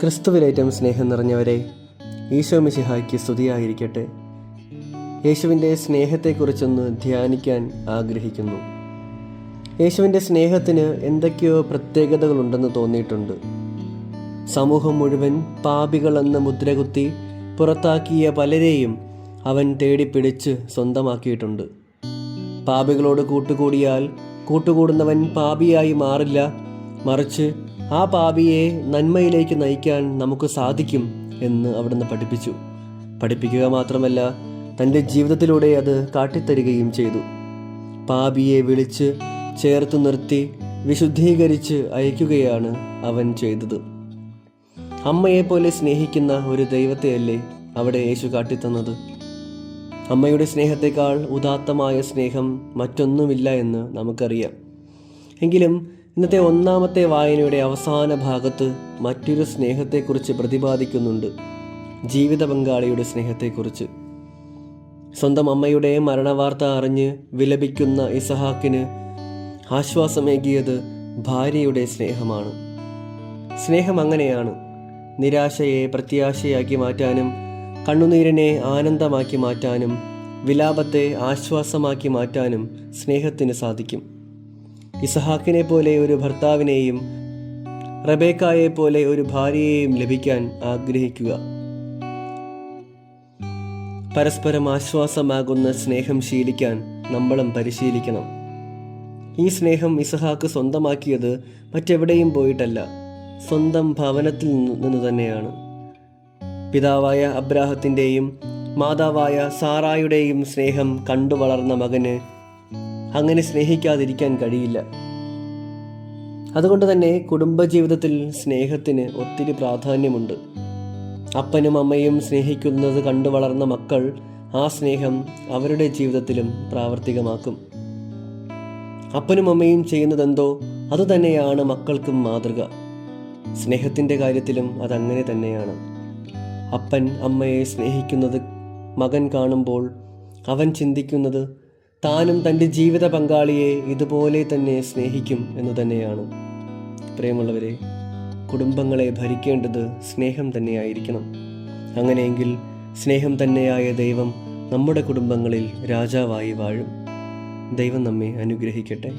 ക്രിസ്തുവിലേറ്റം സ്നേഹം നിറഞ്ഞവരെ ഈശോ മിശിഹായ്ക്ക് സ്തുതിയായിരിക്കട്ടെ. യേശുവിന്റെ സ്നേഹത്തെക്കുറിച്ചൊന്ന് ധ്യാനിക്കാൻ ആഗ്രഹിക്കുന്നു. യേശുവിന്റെ സ്നേഹത്തിന് എന്തൊക്കെയോ പ്രത്യേകതകളുണ്ടെന്ന് തോന്നിയിട്ടുണ്ട്. സമൂഹം മുഴുവൻ പാപികളെന്ന മുദ്രകുത്തി പുറത്താക്കിയ പലരെയും അവൻ തേടിപ്പിടിച്ച് സ്വന്തമാക്കിയിട്ടുണ്ട്. പാപികളോട് കൂട്ടുകൂടിയാൽ കൂട്ടുകൂടുന്നവൻ പാപിയായി മാറില്ല മറിച്ച് ആ പാപിയെ നന്മയിലേക്ക് നയിക്കാൻ നമുക്ക് സാധിക്കും എന്ന് അവിടുന്ന് പഠിപ്പിച്ചു. പഠിപ്പിക്കുക മാത്രമല്ല തന്റെ ജീവിതത്തിലൂടെ അത് കാട്ടിത്തരികയും ചെയ്തു. പാപിയെ വിളിച്ച് ചേർത്ത് നിർത്തി വിശുദ്ധീകരിച്ച് അയക്കുകയാണ് അവൻ ചെയ്തത്. അമ്മയെപ്പോലെ സ്നേഹിക്കുന്ന ഒരു ദൈവത്തെയല്ലേ അവിടെ യേശു കാട്ടിത്തന്നത്? അമ്മയുടെ സ്നേഹത്തെക്കാൾ ഉദാത്തമായ സ്നേഹം മറ്റൊന്നുമില്ല എന്ന് നമുക്കറിയാം. എങ്കിലും ഇന്നത്തെ ഒന്നാമത്തെ വായനയുടെ അവസാന ഭാഗത്ത് മറ്റൊരു സ്നേഹത്തെക്കുറിച്ച് പ്രതിപാദിക്കുന്നുണ്ട്. ജീവിത പങ്കാളിയുടെ സ്നേഹത്തെക്കുറിച്ച്. സ്വന്തം അമ്മയുടെ മരണവാർത്ത അറിഞ്ഞ് വിലപിക്കുന്ന ഇസഹാക്കിന് ആശ്വാസമേകിയത് ഭാര്യയുടെ സ്നേഹമാണ്. സ്നേഹം അങ്ങനെയാണ്. നിരാശയെ പ്രത്യാശയാക്കി മാറ്റാനും കണ്ണുനീരിനെ ആനന്ദമാക്കി മാറ്റാനും വിലാപത്തെ ആശ്വാസമാക്കി മാറ്റാനും സ്നേഹത്തിന് സാധിക്കും. ഇസഹാക്കിനെ പോലെ ഒരു ഭർത്താവിനെയും റബേക്കായെ പോലെ ഒരു ഭാര്യയെയും ലഭിക്കാൻ ആഗ്രഹിക്കുക. പരസ്പരം ആശ്വാസമാകുന്ന സ്നേഹം ശീലിക്കാൻ നമ്മളും പരിശീലിക്കണം. ഈ സ്നേഹം ഇസഹാക്ക് സ്വന്തമാക്കിയത് മറ്റെവിടെയും പോയിട്ടല്ല സ്വന്തം ഭവനത്തിൽ നിന്ന് തന്നെയാണ്. പിതാവായ അബ്രാഹത്തിന്റെയും മാതാവായ സാറായുടെയും സ്നേഹം കണ്ടു വളർന്ന മകന് അങ്ങനെ സ്നേഹിക്കാതിരിക്കാൻ കഴിയില്ല. അതുകൊണ്ട് തന്നെ കുടുംബജീവിതത്തിൽ സ്നേഹത്തിന് ഒത്തിരി പ്രാധാന്യമുണ്ട്. അപ്പനും അമ്മയും സ്നേഹിക്കുന്നത് കണ്ടു വളർന്ന മക്കൾ ആ സ്നേഹം അവരുടെ ജീവിതത്തിലും പ്രാവർത്തികമാക്കും. അപ്പനും അമ്മയും ചെയ്യുന്നതെന്തോ അതുതന്നെയാണ് മക്കൾക്കും മാതൃക. സ്നേഹത്തിന്റെ കാര്യത്തിലും അതങ്ങനെ തന്നെയാണ്. അപ്പൻ അമ്മയെ സ്നേഹിക്കുന്നത് മകൻ കാണുമ്പോൾ അവൻ ചിന്തിക്കുന്നത് താനും തന്റെ ജീവിത പങ്കാളിയെ ഇതുപോലെ തന്നെ സ്നേഹിക്കും എന്ന് തന്നെയാണ്. പ്രിയമുള്ളവരെ കുടുംബങ്ങളെ ഭരിക്കേണ്ടത് സ്നേഹം തന്നെയായിരിക്കണം. അങ്ങനെയെങ്കിൽ സ്നേഹം തന്നെയായ ദൈവം നമ്മുടെ കുടുംബങ്ങളിൽ രാജാവായി വാഴും. ദൈവം നമ്മെ അനുഗ്രഹിക്കട്ടെ.